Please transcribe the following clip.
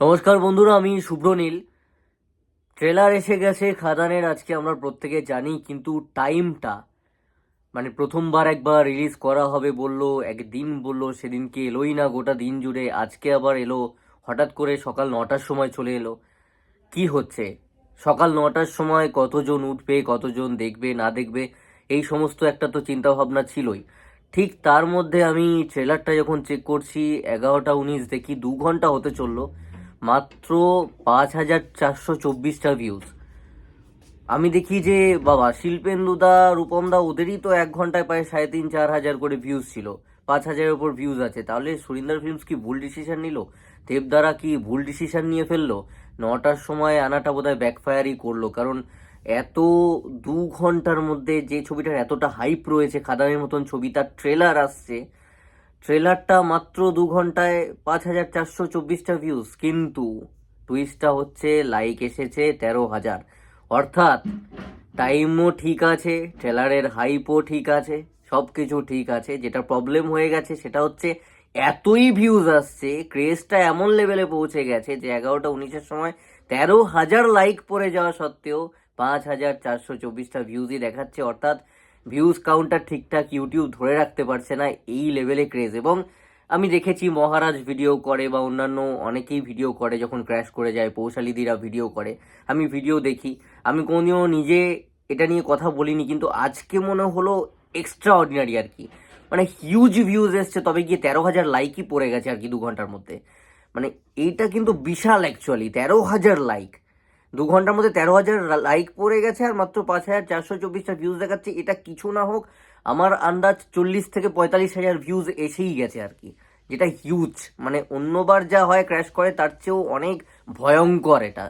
নমস্কার বন্ধুরা, আমি শুভ্র নীল। ট্রেলার এসে গেছে খাদানের, আজকে আমরা প্রত্যেকে জানি, কিন্তু টাইমটা মানে প্রথমবার একবার রিলিজ করা হবে বলল, একদিন বলল, সেদিনকে এলোই না গোটা দিন জুড়ে, আজকে আবার এলো, হঠাৎ করে সকাল নটার সময় চলে এলো। কি হচ্ছে? সকাল নটার সময় কতজন উঠবে, কতজন দেখবে, না দেখবে, এই সমস্ত একটা তো চিন্তা ভাবনা ছিলই। ঠিক তার মধ্যে আমি ট্রেলারটা যখন চেক করছি, এগারোটা উনিশ দেখি, দু ঘণ্টা হতে চলল। মাত্র পাঁচ হাজার চারশো চব্বিশটা ভিউজ আমি দেখি যে, বাবা, শিল্পেন্দুদা, রূপমদা ওদেরই তো এক ঘন্টায় প্রায় সাড়ে তিন, চার হাজার করে ভিউজ ছিল। পাঁচ হাজারের ওপর ভিউজ আছে। তাহলে সুরিন্দার ফিল্মস কি ভুল ডিসিশন নিল? দেবদারা কি ভুল ডিসিশন নিয়ে ফেলল? নটার সময় আনাটা বোধহয় ব্যাকফায়ারই করল। কারণ এত দু ঘণ্টার মধ্যে যে ছবিটার এতটা হাইপ রয়েছে, খাদানের মতন ছবি, তার ট্রেলার আসছে ট্রেলারটা মাত্র দু ঘন্টায় পাঁচ হাজার চারশো চব্বিশটা ভিউজ কিন্তু টুইস্টটা হচ্ছে লাইক এসেছে তেরো হাজার। অর্থাৎ টাইমও ঠিক আছে ট্রেলারের হাইপও ঠিক আছে সব কিছু ঠিক আছে। যেটা প্রবলেম হয়ে গেছে সেটা হচ্ছে এতই ভিউজ আসছে ক্রেজটা এমন লেভেলে পৌঁছে গেছে যে এগারোটা উনিশের সময় তেরো হাজার লাইক পড়ে যাওয়া সত্ত্বেও পাঁচ হাজার চারশো চব্বিশটা ভিউজই দেখাচ্ছে। অর্থাৎ ভিউজ কাউন্টার ঠিকঠাক ইউটিউব ধরে রাখতে পারছে না, এই লেভেলে ক্রেজ এবং আমি দেখেছি মহারাজ ভিডিও করে বা অন্যান্য অনেকেই ভিডিও করে, যখন ক্র্যাশ করে যায়, পৌশালিদিরা ভিডিও করে। আমি ভিডিও দেখি। আমি কোনোদিনও নিজে এটা নিয়ে কথা বলিনি, কিন্তু আজকে মনে হলো এক্সট্রা অর্ডিনারি আর কি। মানে হিউজ ভিউজ এসছে, তবে গিয়ে তেরো হাজার লাইকই পড়ে গেছে আর কি দু ঘণ্টার মধ্যে। মানে এইটা কিন্তু বিশাল অ্যাকচুয়ালি তেরো হাজার লাইক দু ঘণ্টার মধ্যে তেরো হাজার লাইক পড়ে গেছে আর মাত্র পাঁচ হাজার চারশো চব্বিশটা ভিউজ দেখাচ্ছে। এটা কিছু না হোক, আমার আন্দাজ চল্লিশ থেকে পঁয়তাল্লিশ হাজার ভিউজ এসেই গেছে আর কি। যেটা হিউজ মানে অন্যবার যা হয় ক্র্যাশ করে, তার চেয়েও অনেক ভয়ঙ্কর এটা।